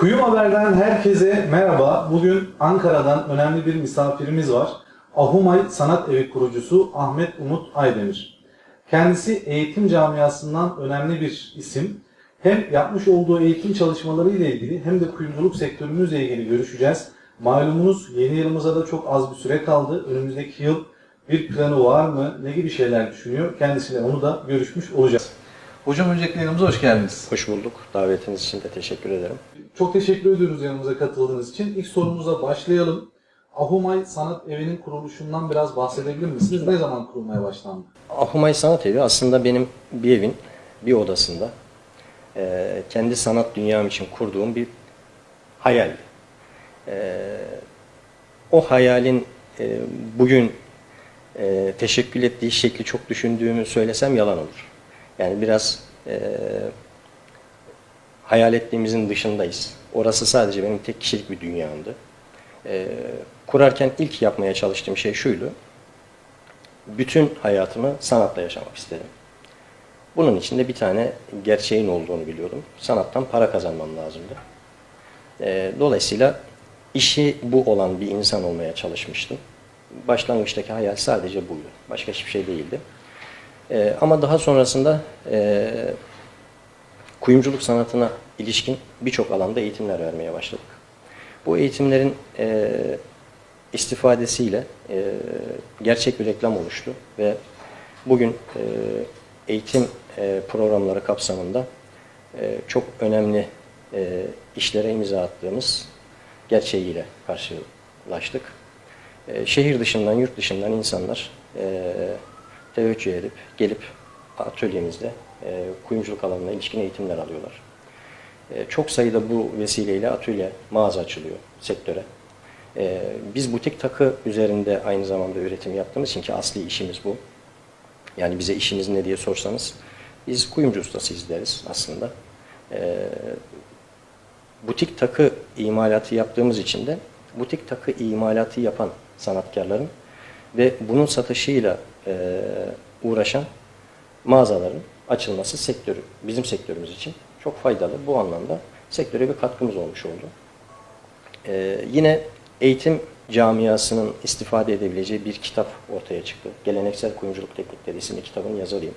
Kuyum Haber'den herkese merhaba. Bugün Ankara'dan önemli bir misafirimiz var. Ahumay Sanat Evi kurucusu Ahmet Umut Aydemir. Kendisi eğitim camiasından önemli bir isim. Hem yapmış olduğu eğitim çalışmaları ile ilgili hem de kuyumculuk sektörümüzle ilgili görüşeceğiz. Malumunuz yeni yılımıza da çok az bir süre kaldı. Önümüzdeki yıl bir planı var mı? Ne gibi şeyler düşünüyor? Kendisiyle onu da görüşmüş olacağız. Hocam öncelikle yanımıza hoş geldiniz. Hoş bulduk. Davetiniz için de teşekkür ederim. Çok teşekkür ediyoruz yanımıza katıldığınız için. İlk sorumuza başlayalım. Ahumay Sanat Evi'nin kuruluşundan biraz bahsedebilir misiniz? Ne zaman kurulmaya başlandı? Ahumay Sanat Evi aslında benim bir evin bir odasında eee, kendi sanat dünyam için kurduğum bir hayal. Eee, o hayalin eee, bugün eee, teşekkül ettiği şekli çok düşündüğümü söylesem yalan olur. Yani biraz eee, hayal ettiğimizin dışındayız. Orası sadece benim tek kişilik bir dünyamdı. Eee, kurarken ilk yapmaya çalıştığım şey şuydu. Bütün hayatımı sanatla yaşamak istedim. Bunun için de bir tane gerçeğin olduğunu biliyordum. Sanattan para kazanmam lazımdı. Eee, dolayısıyla işi bu olan bir insan olmaya çalışmıştım. Başlangıçtaki hayal sadece buydu. Başka hiçbir şey değildi. Eee, ama daha sonrasında eee kuyumculuk sanatına ilişkin birçok alanda eğitimler vermeye başladık. Bu eğitimlerin eee, istifadesiyle eee, gerçek bir reklam oluştu ve bugün eee, eğitim eee, programları kapsamında eee, çok önemli eee, işlere imza attığımız gerçeğiyle karşılaştık. Eee, şehir dışından, yurt dışından insanlar eee teveccüh edip, gelip atölyemizde e, kuyumculuk alanına ilişkin eğitimler alıyorlar. E, çok sayıda bu vesileyle atölye, mağaza açılıyor sektöre. E, biz butik takı üzerinde aynı zamanda üretim yaptığımız için ki asli işimiz bu. Yani bize işiniz ne diye sorsanız biz kuyumcu ustasıyız deriz aslında. E, butik takı imalatı yaptığımız için de butik takı imalatı yapan sanatkarların ve bunun satışıyla e, uğraşan mağazaların açılması sektörü, bizim sektörümüz için çok faydalı. Bu anlamda sektöre bir katkımız olmuş oldu. E, yine eğitim camiasının istifade edebileceği bir kitap ortaya çıktı. Geleneksel Kuyumculuk Teknikleri isimli kitabın yazarıyım.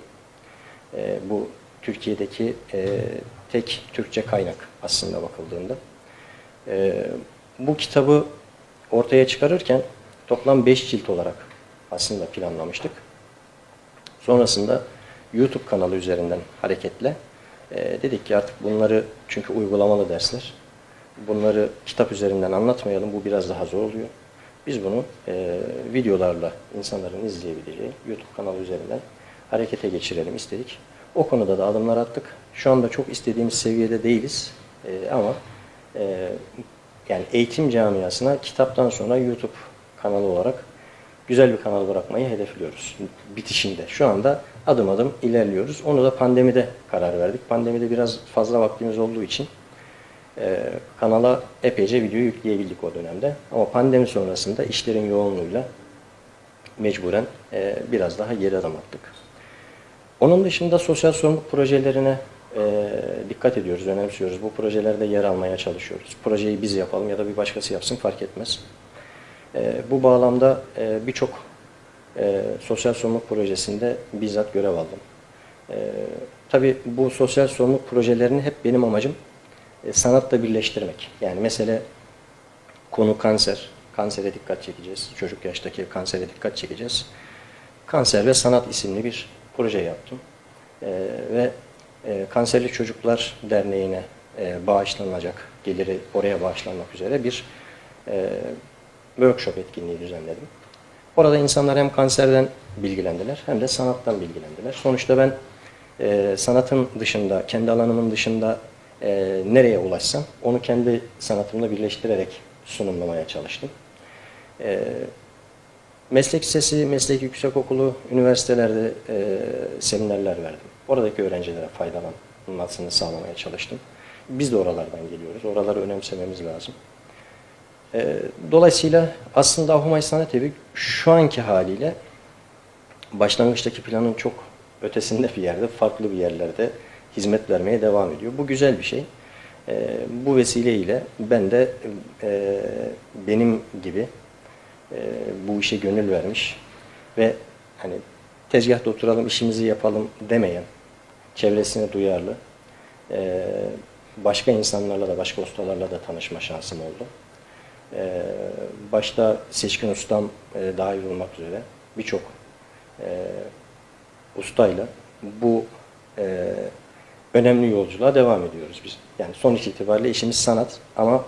E, bu Türkiye'deki e, tek Türkçe kaynak aslında bakıldığında. E, bu kitabı ortaya çıkarırken toplam 5 cilt olarak aslında planlamıştık. Sonrasında YouTube kanalı üzerinden hareketle e, dedik ki artık bunları çünkü uygulamalı dersler. Bunları kitap üzerinden anlatmayalım. Bu biraz daha zor oluyor. Biz bunu e, videolarla insanların izleyebileceği YouTube kanalı üzerinden harekete geçirelim istedik. O konuda da adımlar attık. Şu anda çok istediğimiz seviyede değiliz. E, ama e, yani eğitim camiasına kitaptan sonra YouTube kanalı olarak güzel bir kanal bırakmayı hedefliyoruz bitişinde. Şu anda adım adım ilerliyoruz. Onu da pandemide karar verdik. Pandemide biraz fazla vaktimiz olduğu için e, kanala epeyce video yükleyebildik o dönemde. Ama pandemi sonrasında işlerin yoğunluğuyla mecburen e, biraz daha geri adım attık. Onun dışında sosyal sorumluluk projelerine e, dikkat ediyoruz, önemsiyoruz. Bu projelerde yer almaya çalışıyoruz. Projeyi biz yapalım ya da bir başkası yapsın fark etmez. E, bu bağlamda e, birçok e, sosyal sorumluluk projesinde bizzat görev aldım. E, tabii bu sosyal sorumluluk projelerini hep benim amacım e, sanatla birleştirmek. Yani mesela konu kanser, kansere dikkat çekeceğiz. Çocuk yaştaki kansere dikkat çekeceğiz. Kanser ve Sanat isimli bir proje yaptım. E, ve e, Kanserli Çocuklar Derneği'ne e, bağışlanacak, geliri oraya bağışlanmak üzere bir e, workshop etkinliği düzenledim. Orada insanlar hem kanserden bilgilendiler hem de sanattan bilgilendiler. Sonuçta ben e, sanatın dışında, kendi alanımın dışında e, nereye ulaşsam onu kendi sanatımla birleştirerek sunumlamaya çalıştım. E, meslek lisesi, meslek yüksekokulu, üniversitelerde e, seminerler verdim. Oradaki öğrencilere faydalanmasını sağlamaya çalıştım. Biz de oralardan geliyoruz. Oraları önemsememiz lazım. E, dolayısıyla aslında Ahumay Sanat Evi şu anki haliyle başlangıçtaki planın çok ötesinde bir yerde, farklı bir yerlerde hizmet vermeye devam ediyor. Bu güzel bir şey. E, bu vesileyle ben de e, benim gibi e, bu işe gönül vermiş ve hani tezgahta oturalım işimizi yapalım demeyen, çevresine duyarlı, e, başka insanlarla da başka ustalarla da tanışma şansım oldu. E, başta Seçkin Ustam e, dahil olmak üzere birçok e, ustayla bu e, önemli yolculuğa devam ediyoruz biz. Yani sonuç itibariyle işimiz sanat ama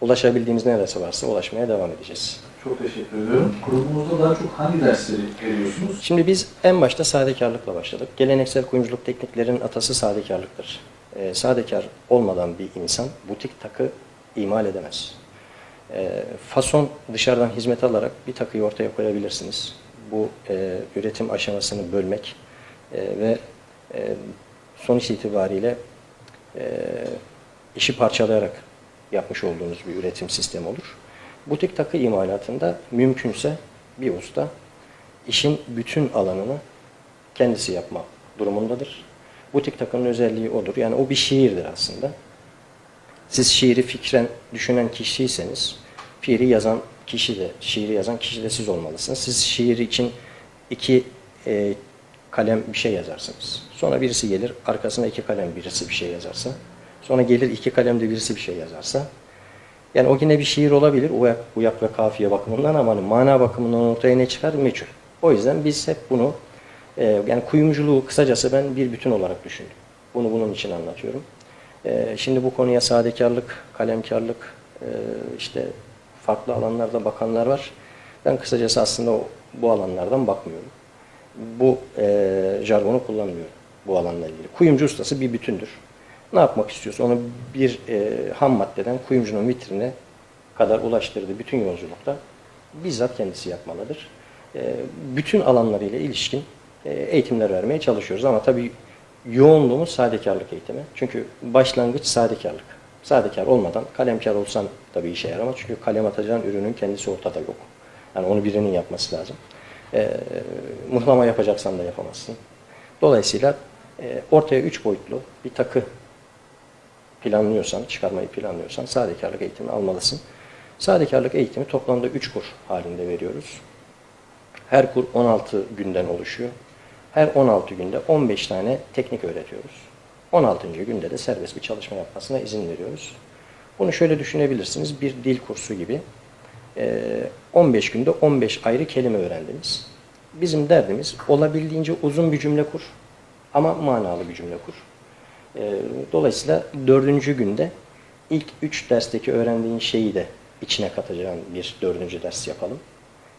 ulaşabildiğimiz neresi varsa ulaşmaya devam edeceğiz. Çok teşekkür ediyorum. Kurumunuzda daha çok hangi dersleri veriyorsunuz? Şimdi biz en başta sadekarlıkla başladık. Geleneksel kuyumculuk tekniklerin atası sadekarlıktır. Ee, sadekar olmadan bir insan butik takı imal edemez. Ee, fason dışarıdan hizmet alarak bir takıyı ortaya koyabilirsiniz. Bu e, üretim aşamasını bölmek e, ve e, sonuç itibariyle e, işi parçalayarak yapmış olduğunuz bir üretim sistemi olur. Butik takı imalatında mümkünse bir usta işin bütün alanını kendisi yapma durumundadır. Butik takının özelliği odur. Yani o bir şiirdir aslında. Siz şiiri fikren düşünen kişiyseniz, şiiri yazan kişi de, şiiri yazan kişi de siz olmalısınız. Siz şiir için iki e, kalem bir şey yazarsınız. Sonra birisi gelir, arkasına iki kalem birisi bir şey yazarsa. Sonra gelir iki kalemde birisi bir şey yazarsa. Yani o yine bir şiir olabilir uyak, uyak ve kafiye bakımından ama hani mana bakımından ortaya ne çıkar meçhul. O yüzden biz hep bunu e, yani kuyumculuğu kısacası ben bir bütün olarak düşündüm. Bunu bunun için anlatıyorum. E, şimdi bu konuya sadekarlık, kalemkarlık, e, işte farklı alanlarda bakanlar var. Ben kısacası aslında bu alanlardan bakmıyorum. Bu e, jargonu kullanmıyorum bu alanla ilgili. Kuyumcu ustası bir bütündür. Ne yapmak istiyorsa onu bir e, ham maddeden kuyumcunun vitrine kadar ulaştırdığı bütün yolculukta bizzat kendisi yapmalıdır. Bütün alanlarıyla ilişkin eğitimler vermeye çalışıyoruz ama tabii yoğunluğumuz sadekarlık eğitimi. Çünkü başlangıç sadekarlık. Sadekar olmadan kalemkar olsan tabii işe yaramaz. Çünkü kalem atacağın ürünün kendisi ortada yok. Yani onu birinin yapması lazım. E, mıhlama yapacaksan da yapamazsın. Dolayısıyla e, ortaya üç boyutlu bir takı planlıyorsan, çıkarmayı planlıyorsan sadekarlık eğitimi almalısın. Sadekarlık eğitimi toplamda 3 kur halinde veriyoruz. Her kur 16 günden oluşuyor. Her 16 günde 15 tane teknik öğretiyoruz. 16. günde de serbest bir çalışma yapmasına izin veriyoruz. Bunu şöyle düşünebilirsiniz. Bir dil kursu gibi. Ee, 15 günde 15 ayrı kelime öğrendiniz. Bizim derdimiz olabildiğince uzun bir cümle kur ama manalı bir cümle kur. Dolayısıyla dördüncü günde ilk üç dersteki öğrendiğin şeyi de içine katacağın bir dördüncü ders yapalım.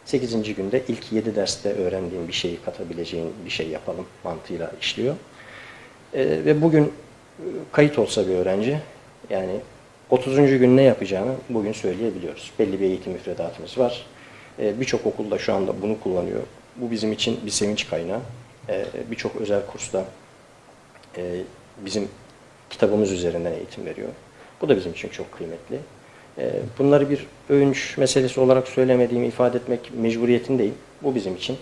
Sekizinci günde ilk yedi derste öğrendiğin bir şeyi katabileceğin bir şey yapalım mantığıyla işliyor. Ee, ve bugün e, kayıt olsa bir öğrenci yani 30. gün ne yapacağını bugün söyleyebiliyoruz. Belli bir eğitim müfredatımız var. Ee, Birçok okulda şu anda bunu kullanıyor. Bu bizim için bir sevinç kaynağı. Ee, Birçok özel kursta e, bizim kitabımız üzerinden eğitim veriyor. Bu da bizim için çok kıymetli. E, Bunları bir övünç meselesi olarak söylemediğimi ifade etmek mecburiyetindeyim. Bu bizim için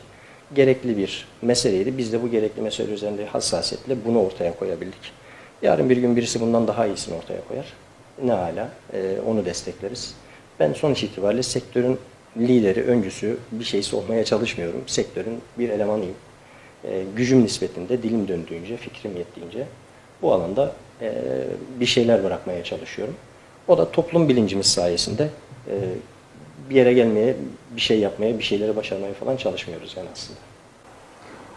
gerekli bir meseleydi. Biz de bu gerekli mesele üzerinde hassasiyetle bunu ortaya koyabildik. Yarın bir gün birisi bundan daha iyisini ortaya koyar. Ne hala onu destekleriz. Ben sonuç itibariyle sektörün lideri, öncüsü bir şeysi olmaya çalışmıyorum. Sektörün bir elemanıyım. E, gücüm nispetinde, dilim döndüğünce, fikrim yettiğince bu alanda e, bir şeyler bırakmaya çalışıyorum. O da toplum bilincimiz sayesinde e, bir yere gelmeye, bir şey yapmaya, bir şeyleri başarmaya falan çalışmıyoruz yani aslında.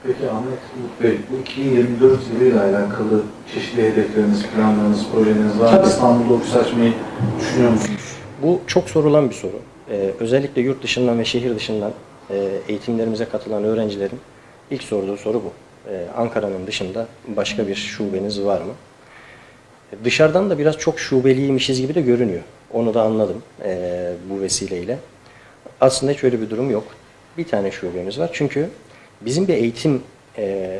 Peki Ahmet Umut Bey, bu 2024 yılıyla alakalı çeşitli hedefleriniz, planlarınız, projeleriniz var mı? İstanbul'da ofis açmayı düşünüyor musunuz? Bu çok sorulan bir soru. Ee, özellikle yurt dışından ve şehir dışından e, eğitimlerimize katılan öğrencilerin ilk sorduğu soru bu. Ee, Ankara'nın dışında başka bir şubeniz var mı? Dışarıdan da biraz çok şubeliymişiz gibi de görünüyor. Onu da anladım e, bu vesileyle. Aslında hiç öyle bir durum yok. Bir tane şubemiz var. Çünkü bizim bir eğitim e,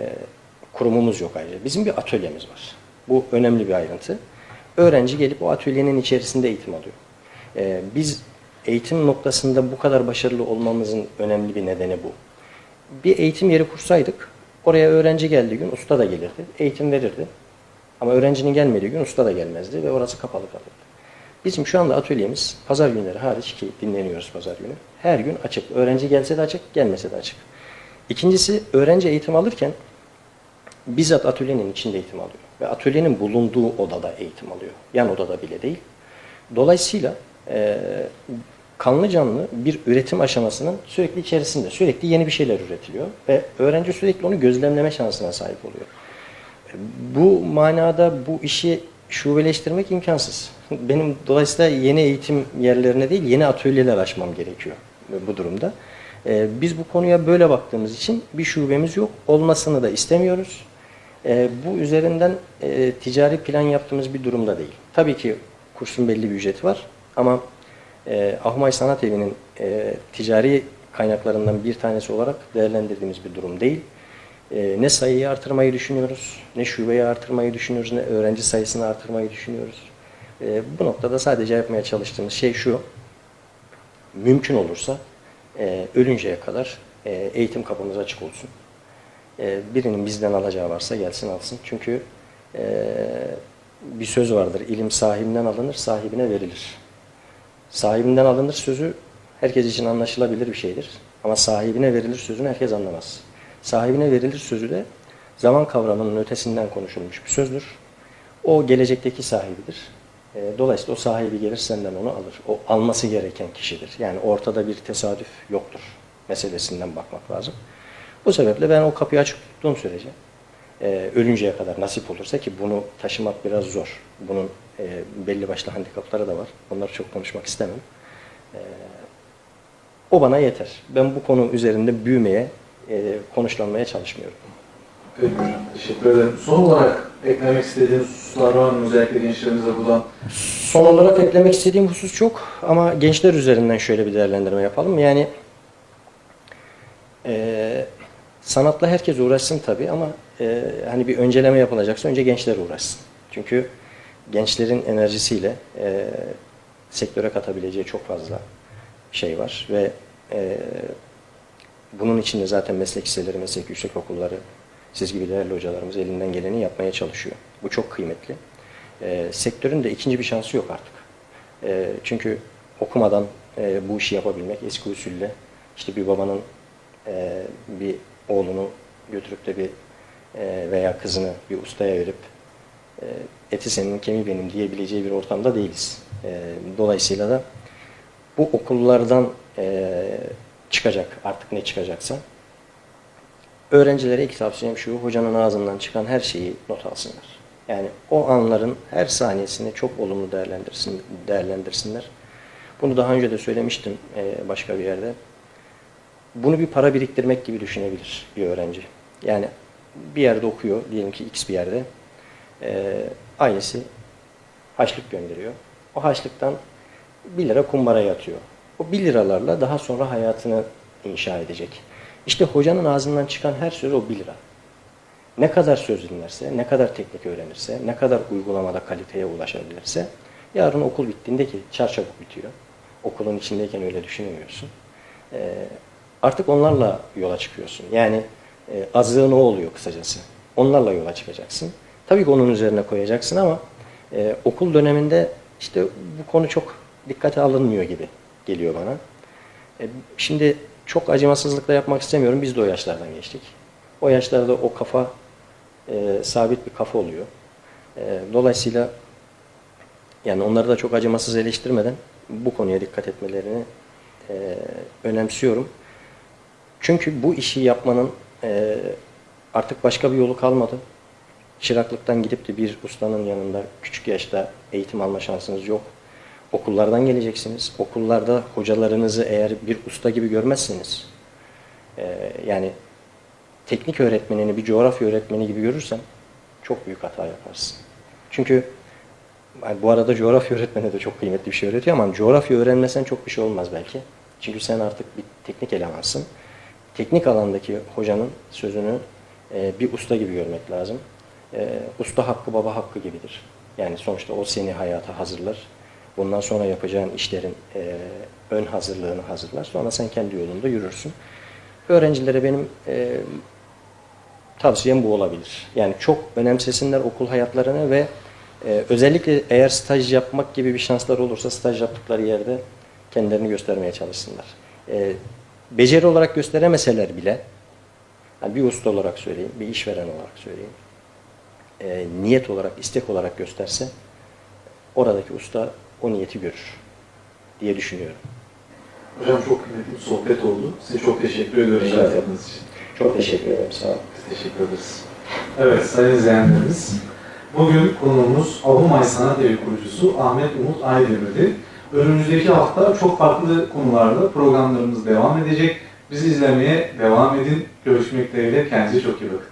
kurumumuz yok ayrıca. Bizim bir atölyemiz var. Bu önemli bir ayrıntı. Öğrenci gelip o atölyenin içerisinde eğitim alıyor. E, biz eğitim noktasında bu kadar başarılı olmamızın önemli bir nedeni bu. Bir eğitim yeri kursaydık, oraya öğrenci geldiği gün usta da gelirdi, eğitim verirdi. Ama öğrencinin gelmediği gün usta da gelmezdi ve orası kapalı kalırdı. Bizim şu anda atölyemiz pazar günleri hariç ki dinleniyoruz pazar günü. Her gün açık. Öğrenci gelse de açık, gelmese de açık. İkincisi öğrenci eğitim alırken bizzat atölyenin içinde eğitim alıyor. Ve atölyenin bulunduğu odada eğitim alıyor. Yan odada bile değil. Dolayısıyla e, kanlı canlı bir üretim aşamasının sürekli içerisinde. Sürekli yeni bir şeyler üretiliyor. Ve öğrenci sürekli onu gözlemleme şansına sahip oluyor. Bu manada bu işi şubeleştirmek imkansız. Benim dolayısıyla yeni eğitim yerlerine değil, yeni atölyeler açmam gerekiyor bu durumda. Ee, biz bu konuya böyle baktığımız için bir şubemiz yok. Olmasını da istemiyoruz. Ee, bu üzerinden e, ticari plan yaptığımız bir durumda değil. Tabii ki kursun belli bir ücreti var ama e, Ahmay Sanat Evi'nin e, ticari kaynaklarından bir tanesi olarak değerlendirdiğimiz bir durum değil. E, ne sayıyı artırmayı düşünüyoruz, ne şubeyi artırmayı düşünüyoruz, ne öğrenci sayısını artırmayı düşünüyoruz. E, bu noktada sadece yapmaya çalıştığımız şey şu, mümkün olursa e, ölünceye kadar e, eğitim kapımız açık olsun. E, birinin bizden alacağı varsa gelsin alsın. Çünkü e, bir söz vardır, ilim sahibinden alınır, sahibine verilir. Sahibinden alınır sözü herkes için anlaşılabilir bir şeydir. Ama sahibine verilir sözünü herkes anlamaz. Sahibine verilir sözü de zaman kavramının ötesinden konuşulmuş bir sözdür. O gelecekteki sahibidir. E, Dolayısıyla o sahibi gelir senden onu alır. O alması gereken kişidir. Yani ortada bir tesadüf yoktur meselesinden bakmak lazım. Bu sebeple ben o kapıyı açık tuttuğum sürece e, ölünceye kadar nasip olursa ki bunu taşımak biraz zor. Bunun e, belli başlı handikapları da var. Onları çok konuşmak istemem. O bana yeter. Ben bu konu üzerinde büyümeye, e, konuşlanmaya çalışmıyorum. Peki hocam, teşekkür ederim. Son olarak eklemek istediğiniz hususlar var mı? Özellikle gençlerimize buradan. Son olarak eklemek istediğim husus çok ama gençler üzerinden şöyle bir değerlendirme yapalım. Yani e, sanatla herkes uğraşsın tabii ama e, hani bir önceleme yapılacaksa önce gençler uğraşsın. Çünkü gençlerin enerjisiyle e, sektöre katabileceği çok fazla şey var ve e, bunun için de zaten meslek liseleri, meslek yüksek okulları, siz gibi değerli hocalarımız elinden geleni yapmaya çalışıyor. Bu çok kıymetli. E, sektörün de ikinci bir şansı yok artık. E, çünkü okumadan e, bu işi yapabilmek eski usulle işte bir babanın e, bir oğlunu götürüp de bir e, veya kızını bir ustaya verip e, eti senin kemiği benim diyebileceği bir ortamda değiliz. E, dolayısıyla da bu okullardan e, çıkacak artık ne çıkacaksa öğrencilere ilk tavsiyem şu hocanın ağzından çıkan her şeyi not alsınlar. Yani o anların her saniyesini çok olumlu değerlendirsin, değerlendirsinler. Bunu daha önce de söylemiştim e, başka bir yerde. Bunu bir para biriktirmek gibi düşünebilir bir öğrenci. Yani bir yerde okuyor, diyelim ki X bir yerde. E, ailesi haçlık gönderiyor. O haçlıktan 1 lira kumbaraya atıyor. O 1 liralarla daha sonra hayatını inşa edecek. İşte hocanın ağzından çıkan her söz o 1 lira. Ne kadar söz dinlerse, ne kadar teknik öğrenirse, ne kadar uygulamada kaliteye ulaşabilirse, yarın okul bittiğinde ki çarçabuk bitiyor. Okulun içindeyken öyle düşünemiyorsun. Ee, artık onlarla yola çıkıyorsun. Yani e, azığın o oluyor kısacası. Onlarla yola çıkacaksın. Tabii ki onun üzerine koyacaksın ama e, okul döneminde işte bu konu çok dikkate alınmıyor gibi geliyor bana. E, şimdi çok acımasızlıkla yapmak istemiyorum. Biz de o yaşlardan geçtik. O yaşlarda o kafa e, sabit bir kafa oluyor. E, dolayısıyla yani onları da çok acımasız eleştirmeden bu konuya dikkat etmelerini e, önemsiyorum. Çünkü bu işi yapmanın e, artık başka bir yolu kalmadı. Çıraklıktan gidip de bir ustanın yanında küçük yaşta eğitim alma şansınız yok. Okullardan geleceksiniz. Okullarda hocalarınızı eğer bir usta gibi görmezseniz, e, yani teknik öğretmenini bir coğrafya öğretmeni gibi görürsen çok büyük hata yaparsın. Çünkü yani bu arada coğrafya öğretmeni de çok kıymetli bir şey öğretiyor ama coğrafya öğrenmesen çok bir şey olmaz belki. Çünkü sen artık bir teknik elemansın. Teknik alandaki hocanın sözünü e, bir usta gibi görmek lazım. E, usta hakkı baba hakkı gibidir. Yani sonuçta o seni hayata hazırlar. Bundan sonra yapacağın işlerin e, ön hazırlığını hazırlar. Sonra sen kendi yolunda yürürsün. Öğrencilere benim e, tavsiyem bu olabilir. Yani çok önemsesinler okul hayatlarını ve e, özellikle eğer staj yapmak gibi bir şanslar olursa staj yaptıkları yerde kendilerini göstermeye çalışsınlar. E, beceri olarak gösteremeseler bile hani bir usta olarak söyleyeyim, bir işveren olarak söyleyeyim. e, niyet olarak, istek olarak gösterse oradaki usta o niyeti görür diye düşünüyorum. Hocam çok kıymetli bir sohbet oldu. Size çok teşekkür ediyoruz Rica cevaplarınız için. Çok teşekkür ederim. Sağ olun. Biz teşekkür ederiz. Evet sayın izleyenlerimiz, bugün konuğumuz Ahumay Sanat Evi kurucusu Ahmet Umut Aydemir'di. Önümüzdeki hafta çok farklı konularda programlarımız devam edecek. Bizi izlemeye devam edin. Görüşmek dileğiyle. Kendinize çok iyi bakın.